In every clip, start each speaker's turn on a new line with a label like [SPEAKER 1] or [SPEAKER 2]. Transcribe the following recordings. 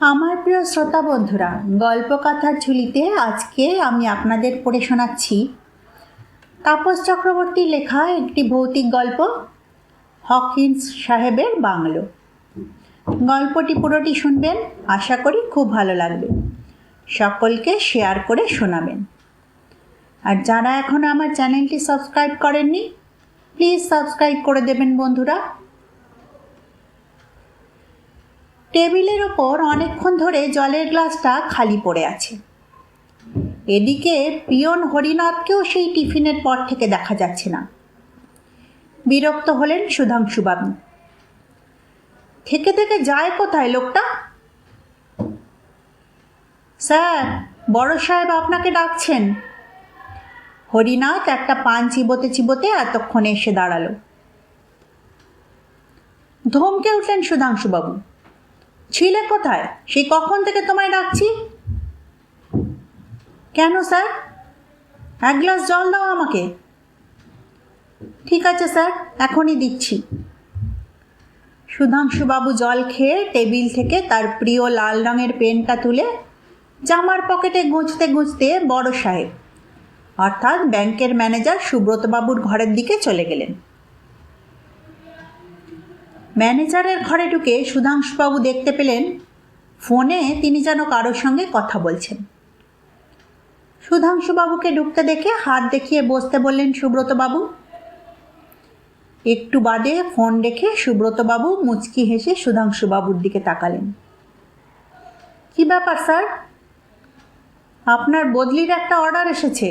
[SPEAKER 1] আমার প্রিয় শ্রোতা বন্ধুরা, গল্পকথার ঝুলিতে আজকে আমি আপনাদের পড়ে শোনাচ্ছি তাপস চক্রবর্তীর লেখা একটি ভৌতিক গল্প, হকিন্স সাহেবের বাংলো। গল্পটি পুরোটি শুনবেন, আশা করি খুব ভালো লাগবে। সকলকে শেয়ার করে শোনাবেন। আর যারা এখনও আমার চ্যানেলটি সাবস্ক্রাইব করেননি, প্লিজ সাবস্ক্রাইব করে দেবেন বন্ধুরা। টেবিলের ওপর অনেকক্ষণ ধরে জলের গ্লাসটা খালি পড়ে আছে। এদিকে পিয়ন হরিনাথকেও সেই টিফিনের পর থেকে দেখা যাচ্ছে না। বিরক্ত হলেন সুধাংশুবাবু থেকে থেকে যায় কোথায় লোকটা? স্যার, বড় সাহেব আপনাকে ডাকছেন। হরিনাথ একটা পান চিবোতে চিবোতে এতক্ষণে এসে দাঁড়াল। ধমকে উঠলেন সুধাংশুবাবু ছিলে কোথায়? সেই কখন থেকে তোমায় ডাকছি? কেন, স্যার? এক গ্লাস জল দাও আমাকে। ঠিক আছে, স্যার, এখনই দিচ্ছি। সুধাংশুবাবু জল খেয়ে টেবিল থেকে তার প্রিয় লাল রঙের পেনটা তুলে জামার পকেটে গুঁজতে গুঁজতে বড় সাহেব, অর্থাৎ ব্যাংকের ম্যানেজার সুব্রতবাবুর ঘরের দিকে চলে গেলেন। ম্যানেজারের ঘরে ঢুকে সুধাংশুবাবু দেখতে পেলেন, ফোনে তিনি যেন কারোর সঙ্গে কথা বলছেন। সুধাংশুবাবুকে ঢুকতে দেখে হাত দেখিয়ে বসতে বললেন সুব্রতবাবু। একটু বাদে ফোন রেখে সুব্রতবাবু মুচকি হেসে সুধাংশুবাবুর দিকে তাকালেন। কি ব্যাপার স্যার? আপনার বদলির একটা অর্ডার এসেছে?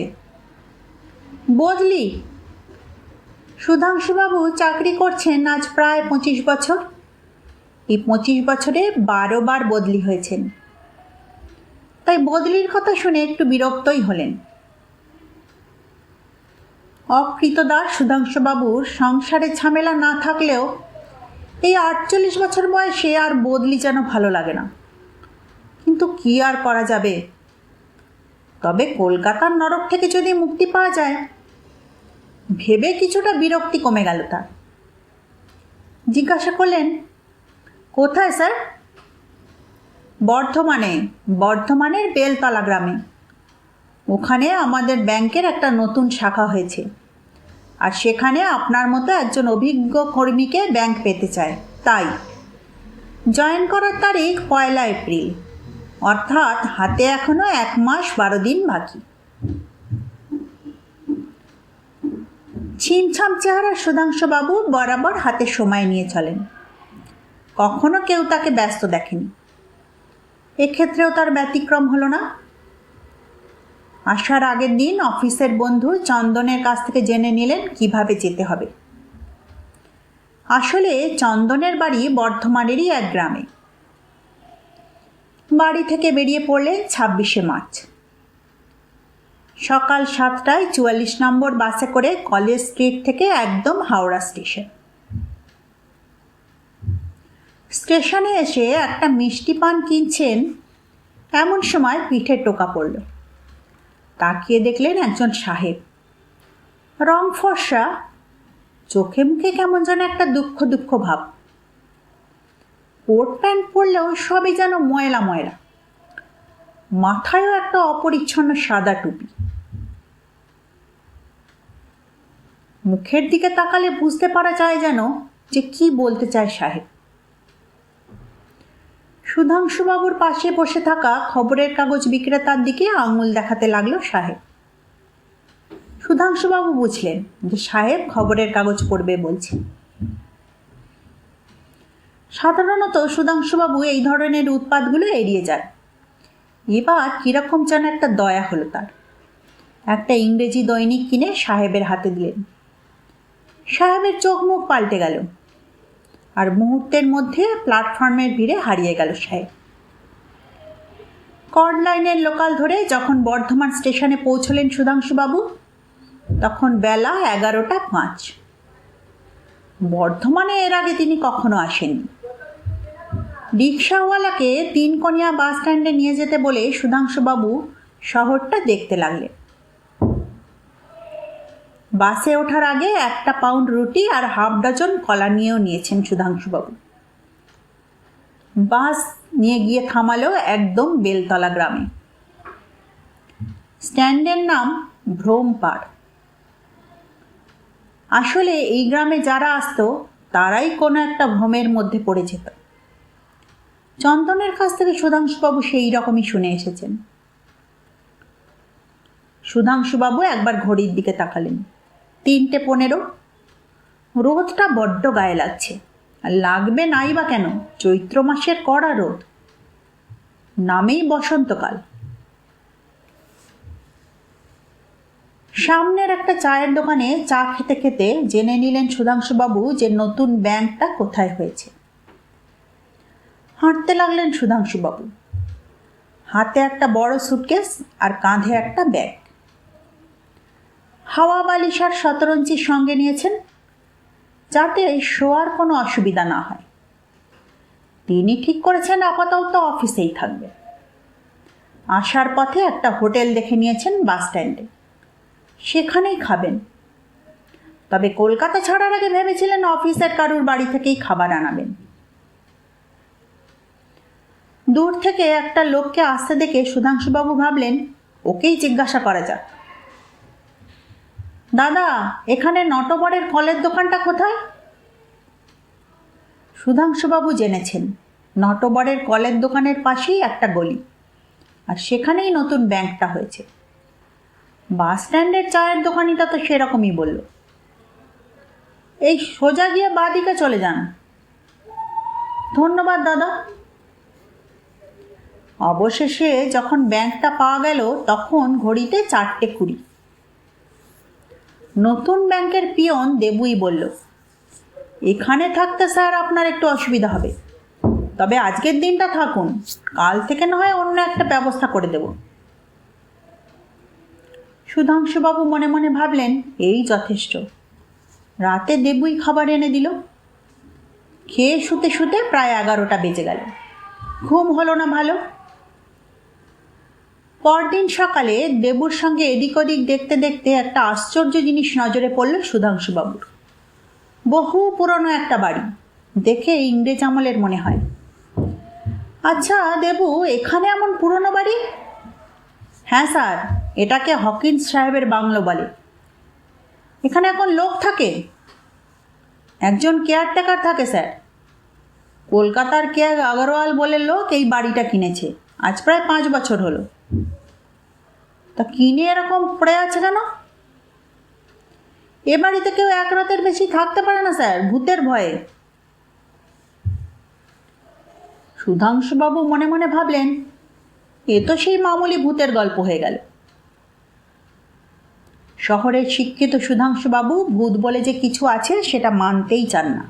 [SPEAKER 1] বদলি? সুধাংশুবাবু চাকরি করছেন আজ প্রায় পঁচিশ বছর। এই পঁচিশ বছরে বারো বার বদলি হয়েছেন। তাই বদলির কথা শুনে একটু বিরক্তই হলেন। অকৃতদার সুধাংশুবাবুর সংসারে ঝামেলা না থাকলেও এই আটচল্লিশ বছর বয়সে আর বদলি যেন ভালো লাগে না। কিন্তু কি আর করা যাবে? তবে কলকাতার নরক থেকে যদি মুক্তি পাওয়া যায় ভেবে কিছুটা বিরক্তি কমে গেল তার। জিজ্ঞাসা করলেন, কোথায় স্যার? বর্ধমানে, বর্ধমানের বেলতলা গ্রামে। ওখানে আমাদের ব্যাংকের একটা নতুন শাখা হয়েছে আর সেখানে আপনার মতো একজন অভিজ্ঞ কর্মীকে ব্যাংক পেতে চায়, তাই। জয়েন করার তারিখ পয়লা এপ্রিল। অর্থাৎ হাতে এখনও এক মাস বারো দিন বাকি। ছিমছাম চেহারা সুধাংশুবাবু বরাবর হাতে সময় নিয়ে চলেন। কখনো কেউ তাকে ব্যস্ত দেখেনি। এক্ষেত্রেও তার ব্যতিক্রম হলো না। আসার আগের দিন অফিসের বন্ধু চন্দনের কাছ থেকে জেনে নিলেন কীভাবে যেতে হবে। আসলে চন্দনের বাড়ি বর্ধমানেরই এক গ্রামে। বাড়ি থেকে বেরিয়ে পড়লেন ছাব্বিশে মার্চ। সকাল সাতটায় চুয়াল্লিশ নম্বর বাসে করে কলেজ স্ট্রিট থেকে একদম হাওড়া স্টেশন। স্টেশনে এসে একটা মিষ্টি পান কিনছেন, এমন সময় পিঠে টোকা পড়ল। তাকিয়ে দেখলেন একজন সাহেব। রং ফর্সা, চোখে মুখে কেমন যেন একটা দুঃখ দুঃখ ভাব। কোট প্যান্ট পরলেও সবই যেন ময়লা ময়লা। মাথায়ও একটা অপরিচ্ছন্ন সাদা টুপি। মুখের দিকে তাকালে বুঝতে পারা যায় যেন যে কি বলতে চায় সাহেব। সুধাংশুবাবুর পাশে বসে থাকা খবরের কাগজ বিক্রেতার দিকে আঙুল দেখাতে লাগল সাহেব। সুধাংশুবাবু বুঝলেন যে সাহেব খবরের কাগজ পড়বে বলছে। সাধারণত সুধাংশুবাবু এই ধরনের উৎপাদগুলো এড়িয়ে যান। এবার কীরকম যেন একটা দয়া হলো তার। একটা ইংরেজি দৈনিক কিনে সাহেবের হাতে দিলেন। সাহেবের চোখ মুখ পাল্টে গেল। আর মুহূর্তের মধ্যে প্ল্যাটফর্মের ভিড়ে হারিয়ে গেল সাহেব। কর্ড লাইনের লোকাল ধরে যখন বর্ধমান স্টেশনে পৌঁছলেন সুধাংশুবাবু, তখন বেলা এগারোটা পাঁচ। বর্ধমানে এর আগে তিনি কখনো আসেননি। রিক্সাওয়ালাকে তিনকোনিয়া বাস স্ট্যান্ডে নিয়ে যেতে বলে সুধাংশুবাবু শহরটা দেখতে লাগলেন। বাসে ওঠার আগে একটা পাউন্ড রুটি আর হাফ ডজন কলা নিয়েও নিয়েছেন সুধাংশুবাবু। বাস নিয়ে গিয়ে থামালো একদম বেলতলা গ্রামে। স্ট্যান্ডের নাম ভ্রমপাড়। আসলে এই গ্রামে যারা আসতো, তারাই কোনো একটা ভ্রমের মধ্যে পড়ে যেত। চন্দনের কাছ থেকে সুধাংশুবাবু সেই রকমই শুনে এসেছেন। সুধাংশুবাবু একবার ঘড়ির দিকে তাকালেন। তিনটে পনেরো। রোদটা বড্ড গায়ে লাগছে। লাগবে নাই বা কেন? চৈত্র মাসের কড়া রোদ। নামেই বসন্তকাল। সামনের একটা চায়ের দোকানে চা খেতে খেতে জেনে নিলেন সুধাংশুবাবু যে নতুন ব্যাংকটা কোথায় হয়েছে। হাঁটতে লাগলেন সুধাংশুবাবু। হাতে একটা বড় সুটকেস আর কাঁধে একটা ব্যাগ হাওয়া বালিশার শতরঞ্চির সঙ্গে নিয়েছেন, যাতে শোয়ার কোনো অসুবিধা না হয়। তিনি ঠিক করেছেন, আপাতত অফিসেই থাকবে আসার পথে একটা হোটেল দেখে নিয়েছেন বাস স্ট্যান্ডে। সেখানেই খাবেন। তবে কলকাতা ছাড়ার আগে ভেবেছিলেন অফিসের কারুর বাড়ি থেকেই খাবার আনাবেন। দূর থেকে একটা লোককে আসতে দেখে সুধাংশুবাবু ভাবলেন, ওকেই জিজ্ঞাসা করা যাক। দাদা, এখানে নটবরের ফলের দোকানটা কোথায়? সুধাংশুবাবু জেনেছেন, নটবরের কলের দোকানের পাশেই একটা গলি, আর সেখানেই নতুন ব্যাংকটা হয়েছে। বাস স্ট্যান্ডের চায়ের দোকানিটা তো সেরকমই বলল। এই সোজা গিয়ে বাদিকে চলে যান। ধন্যবাদ, দাদা। অবশেষে যখন ব্যাংকটা পাওয়া গেল, তখন ঘড়িতে চারটে কুড়ি। নতুন ব্যাংকের পিয়ন দেবুই বলল, এখানে থাকতে স্যার আপনার একটু অসুবিধা হবে। তবে আজকের দিনটা থাকুন, কাল থেকে না হয় অন্য একটা ব্যবস্থা করে দেব। সুধাংশুবাবু মনে মনে ভাবলেন, এই যথেষ্ট। রাতে দেবুই খাবার এনে দিল। খেয়ে শুতে শুতে প্রায় এগারোটা বেজে গেল। ঘুম হলো না ভালো। পরদিন সকালে দেবুর সঙ্গে এদিক ওদিক দেখতে দেখতে একটা আশ্চর্য জিনিস নজরে পড়ল সুধাংশুবাবুর। বহু পুরনো একটা বাড়ি, দেখে ইংরেজ আমলের মনে হয়। আচ্ছা দেবু, এখানে এমন পুরনো বাড়ি? হ্যাঁ স্যার, এটাকে হকিন্স সাহেবের বাংলো বলে। এখানে এখন লোক থাকে? একজন কেয়ারটেকার থাকে স্যার। কলকাতার কেয়ার আগরওয়াল বলে লোক এই বাড়িটা কিনেছে। আজ প্রায় পাঁচ বছর হলো। তা কিনে এরকম পড়ে আছে কেন? এ বাড়িতে কেউ এক রাতের বেশি থাকতে পারে না, স্যার, ভূতের ভয়ে। সুধাংশুবাবু মনে মনে ভাবলেন, এ তো সেই মামুলি ভূতের গল্প হয়ে গেল। শহরের শিক্ষিত সুধাংশুবাবু ভূত বলে যে কিছু আছে সেটা মানতেই চান না।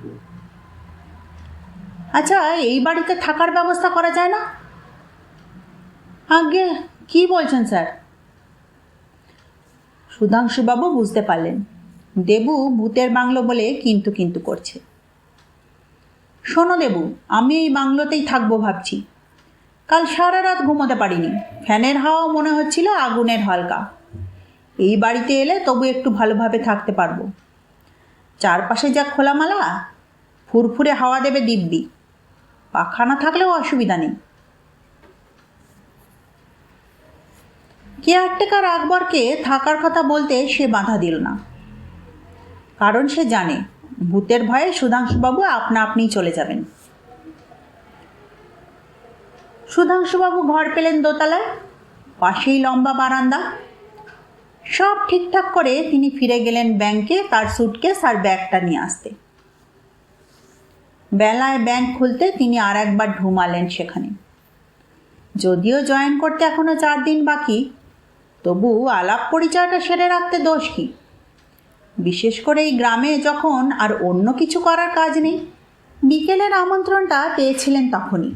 [SPEAKER 1] আচ্ছা এই বাড়িতে থাকার ব্যবস্থা করা যায় না? আগে কি বলছেন, স্যার? সুধাংশুবাবু বুঝতে পারলেন। দেবু ভূতের বাংলো বলে কিন্তু কিন্তু করছে। শোনো দেবু, আমি এই বাংলোতেই থাকব ভাবছি। কাল সারা রাত ঘুমোতে পারিনি। ফ্যানের হাওয়া মনে হচ্ছিল আগুনের হালকা। এই বাড়িতে এলে তবু একটু ভালোভাবে থাকতে পারব। চারপাশে যা খোলামালা, ফুরফুরে হাওয়া দেবে দিব্যি। পাখা না থাকলেও অসুবিধা নেই। কেয়ারটেকার আকবরকে থাকার কথা বলতে সে বাধা দিল না। কারণ সে জানে, ভূতের ভয়ে সুধাংশুবাবু আপনা আপনিই চলে যাবেন। সুধাংশুবাবু ঘর পেলেন দোতলায়, পাশেই লম্বা বারান্দা। সব ঠিকঠাক করে তিনি ফিরে গেলেন ব্যাংকে তার সুটকেস আর ব্যাগটা নিয়ে আসতে। বেলায় ব্যাংক খুলতে তিনি আর একবার ঢুমালেন সেখানে। যদিও জয়েন করতে এখনও চার দিন বাকি তবু আলাপ পরিচয়টা সেরে রাখতে দোষ কি? বিশেষ করে এই গ্রামে যখন আর অন্য কিছু করার কাজ নেই, বিকেলের আমন্ত্রণটা পেয়েছিলেন তখনই।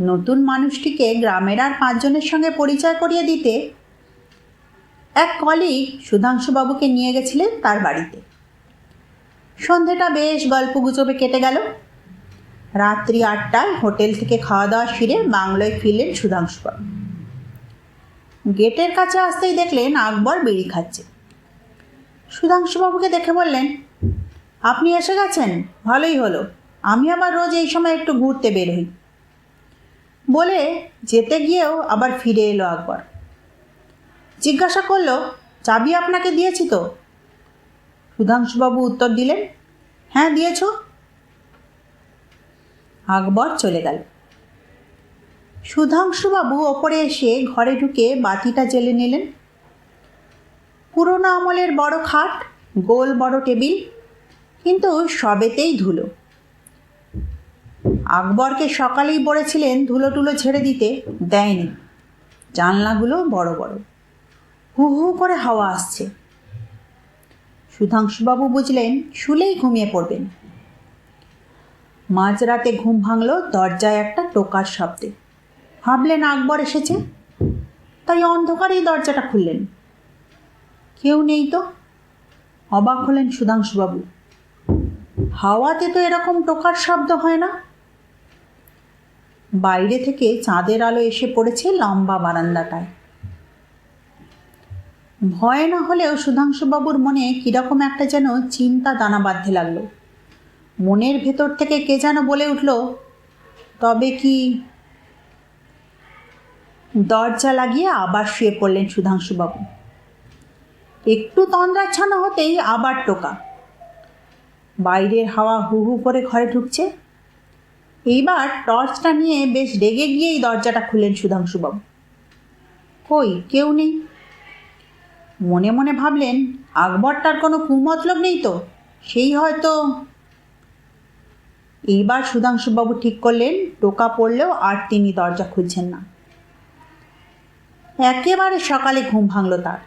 [SPEAKER 1] নতুন মানুষটিকে গ্রামের আর পাঁচজনের সঙ্গে পরিচয় করিয়ে দিতে এক কলিগ সুধাংশুবাবুকে নিয়ে গেছিলেন তার বাড়িতে। সন্ধেটা বেশ গল্প গুজবে কেটে গেল। রাত্রি আটটায় হোটেল থেকে খাওয়া দাওয়া সেরে বাংলোয় ফিরলেন সুধাংশুবাবু। গেটের কাছে আসতেই দেখলেন আকবর বিড়ি খাচ্ছে। সুধাংশুবাবুকে দেখে বললেন, আপনি এসে গেছেন? ভালোই হলো। আমি আবার রোজ এই সময় একটু ঘুরতে বের হই। বলে যেতে গিয়েও আবার ফিরে এলো আকবর। জিজ্ঞাসা করল, চাবি আপনাকে দিয়েছি তো? সুধাংশুবাবু উত্তর দিলেন হ্যাঁ দিয়েছ। আকবর চলে গেল। সুধাংশুবাবু ওপরে এসে ঘরে ঢুকে বাতিটা জেলে নিলেন। পুরোনো আমলের বড় খাট, গোল বড় টেবিল, কিন্তু সবেতেই ধুলো। আকবরকে সকালেই বলেছিলেন ধুলো টুলো ছেড়ে দিতে, দেয়নি। জানলাগুলো বড় বড়। হু হু করে হাওয়া আসছে। সুধাংশুবাবু বুঝলেন শুলেই ঘুমিয়ে পড়বেন। মাঝরাতে ঘুম ভাঙল দরজায় একটা টোকার শব্দে। ভাবলেন আকবর এসেছে। তাই অন্ধকারেই দরজাটা খুললেন। কেউ নেই তো? অবাক হলেন সুধাংশুবাবু। হাওয়াতে তো এরকম টোকার শব্দ হয় না? বাইরে থেকে চাঁদের আলো এসে পড়েছে লম্বা বারান্দাটায়। ভয় না হলেও সুধাংশুবাবুর মনে কীরকম একটা যেন চিন্তা দানা বাঁধতে লাগল। মনের ভেতর থেকে কে যেন বলে উঠল, তবে কি দরজা লাগিয়ে আবার শুয়ে পড়লেন সুধাংশুবাবু একটু তন্দ্রাচ্ছন্ন হতেই আবার টোকা। বাইরের হাওয়া হু হু করে ঘরে ঢুকছে। এইবার টর্চটা নিয়ে বেশ রেগে গিয়েই দরজাটা খুললেন সুধাংশুবাবু কই, কেউ নেই। মনে মনে ভাবলেন, আকবরটার কোনো কুমতলব নেই তো, সেই হয়তো। এইবার সুধাংশুবাবু ঠিক করলেন, টোকা পড়লেও আর তিনি দরজা খুলছেন না। একেবারে সকালে ঘুম ভাঙল তার।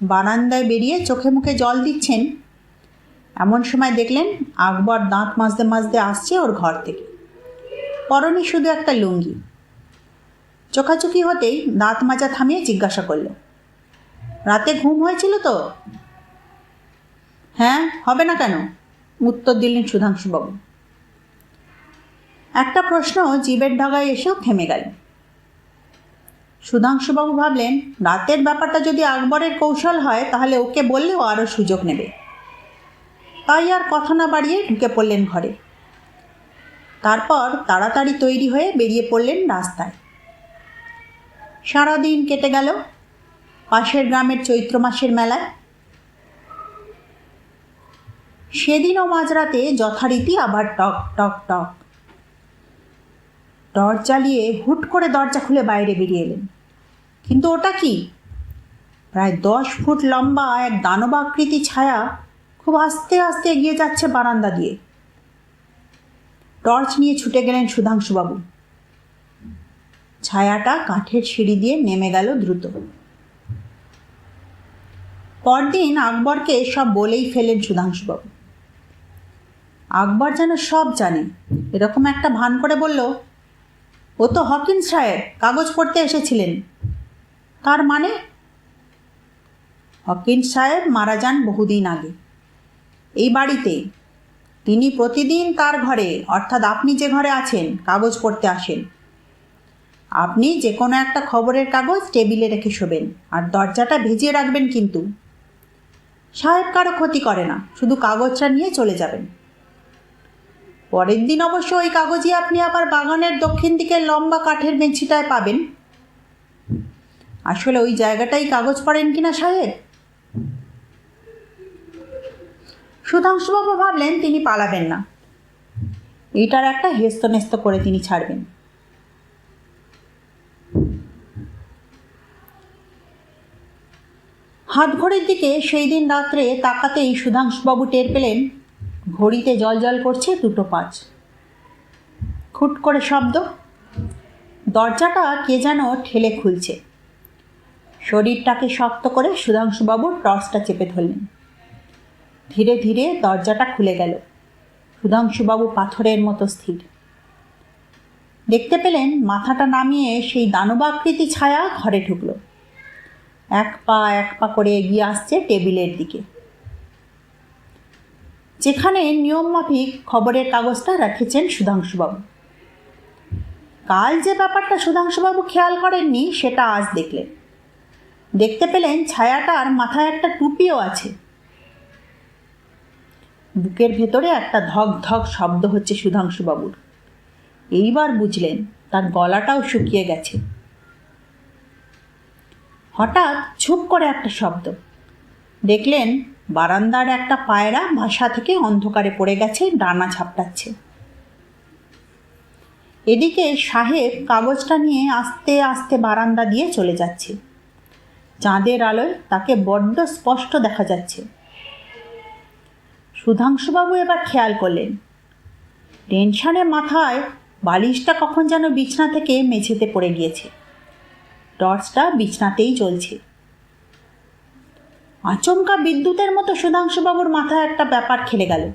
[SPEAKER 1] বারান্দায় বেরিয়ে চোখে মুখে জল দিচ্ছেন। এমন সময় দেখলেন আকবর দাঁত মাজতে মাজতে আসছে ওর ঘর থেকে। পরনে শুধু একটা লুঙ্গি। চোখাচোখি হতেই দাঁত মাজা থামিয়ে জিজ্ঞাসা করল, রাতে ঘুম হয়েছিল তো? হ্যাঁ হবে না কেন? উত্তর দিলেন সুধাংশুবাবু। একটা প্রশ্ন জীবের ঢাগায় এসেও থেমে গেল। সুধাংশুবাবু ভাবলেন, রাতের ব্যাপারটা যদি আকবরের কৌশল হয়, তাহলে ওকে বললেও আরও সুযোগ নেবে। তাই আর কথা না বাড়িয়ে ঢুকে পড়লেন ঘরে। তারপর তাড়াতাড়ি তৈরি হয়ে বেরিয়ে পড়লেন রাস্তায়। সারাদিন কেটে গেল পাশের গ্রামের চৈত্র মাসের মেলায়। সেদিনও মাঝরাতে যথারীতি আবার টক টক টক টর্চ জ্বালিয়ে হুট করে দরজা খুলে বাইরে বেরিয়ে এলেন। কিন্তু ওটা কি? প্রায় দশ ফুট লম্বা এক দানবাকৃতি ছায়া খুব আস্তে আস্তে এগিয়ে যাচ্ছে বারান্দা দিয়ে। টর্চ নিয়ে ছুটে গেলেন সুধাংশুবাবু। ছায়াটা কাঠের সিঁড়ি দিয়ে নেমে গেল দ্রুত। পরদিন আকবরকে সব বলেই ফেলেন সুধাংশুবাবু। আকবর যেন সব জানে। এরকম একটা ভান করে বলল ও তো হকিন্স সাহেব কাগজ পড়তে এসেছিলেন। তার মানে? হকিন্স সাহেব মারা যান বহুদিন আগে। এই বাড়িতে তিনি প্রতিদিন তার ঘরে, অর্থাৎ আপনি যে ঘরে আছেন, কাগজ পড়তে আসেন। আপনি যে কোনো একটা খবরের কাগজ টেবিলে রেখে শোবেন, আর দরজাটা ভেজিয়ে রাখবেন কিন্তু। সাহেব কারও ক্ষতি করে না, শুধু কাগজটা নিয়ে চলে যাবেন। পরের দিন অবশ্য ওই কাগজই আপনি আবার বাগানের দক্ষিণ দিকে লম্বা কাঠের বেঞ্চিটায় পাবেন। আসলে ওই জায়গাটাই কাগজ পড়েন কিনা সাহেব? সুধাংশুবাবু ভাবলেন তিনি পালাবেন না। এটার একটা হেস্তনেস্ত করে তিনি ছাড়বেন। হাত ঘড়ির দিকে সেই দিন রাত্রে তাকাতেই সুধাংশুবাবু টের পেলেন ঘড়িতে জল জল করছে দুটো পাঁচ। খুট করে শব্দ। দরজাটা কে যেন ঠেলে খুলছে। শরীরটাকে শক্ত করে সুধাংশুবাবু টর্চটা চেপে ধরলেন। ধীরে ধীরে দরজাটা খুলে গেল। সুধাংশুবাবু পাথরের মতো স্থির। দেখতে পেলেন মাথাটা নামিয়ে সেই দানবাকৃতি ছায়া ঘরে ঢুকলো। এক পা এক পা করে এগিয়ে আসছে টেবিলের দিকে। যেখানে নিয়ম মাফিক খবরের কাগজটা রেখেছেন সুধাংশুবাবু। কাল যে ব্যাপারটা সুধাংশুবাবু খেয়াল করেননি, সেটা আজ দেখলেন। দেখতে পেলেন ছায়াটার মাথায় একটা টুপিও আছে। বুকের ভেতরে একটা ধক ধক শব্দ হচ্ছে সুধাংশুবাবুর। এইবার বুঝলেন, তার গলাটাও শুকিয়ে গেছে। হঠাৎ ছুপ করে একটা শব্দ। দেখলেন বারান্দার একটা পায়রা বাসা থেকে অন্ধকারে পড়ে গেছে, ডানা ঝাপটাচ্ছে। এদিকে সাহেব কাগজটা নিয়ে আস্তে আস্তে বারান্দা দিয়ে চলে যাচ্ছে। চাঁদের আলোয় তাকে বড্ড স্পষ্ট দেখা যাচ্ছে। সুধাংশুবাবু এবার খেয়াল করলেন। টেনশনে মাথায় বালিশটা কখন যেন বিছনা থেকে মেঝেতে পড়ে গিয়েছে। টর্চটা বিছনাতেই চলছে। আচমকা বিদ্যুতের মতো সুধাংশুবাবুর মাথায় একটা ব্যাপার খেলে গেল।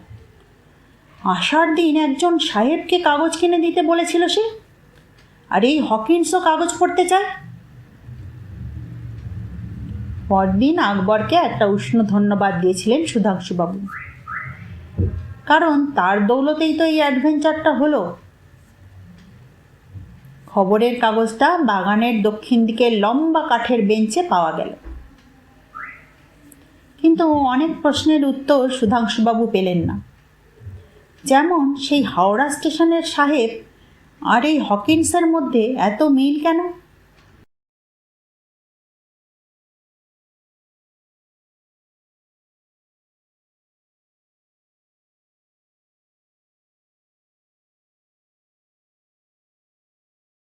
[SPEAKER 1] আসার দিন একজন সাহেবকে কাগজ কিনে দিতে বলেছিল সে? আর এই হকিন্সও কাগজ পড়তে চায়? পরদিন আকবরকে একটা উষ্ণ ধন্যবাদ দিয়েছিলেন সুধাংশুবাবু। কারণ তার দৌলতেই তো এই অ্যাডভেঞ্চারটা হলো। খবরের কাগজটা বাগানের দক্ষিণ দিকে লম্বা কাঠের বেঞ্চে পাওয়া গেল। কিন্তু অনেক প্রশ্নের উত্তর সুধাংশুবাবু পেলেন না। যেমন সেই হাওড়া স্টেশনের সাহেব, আর এই হকিন্সের মধ্যে এত মিল কেন?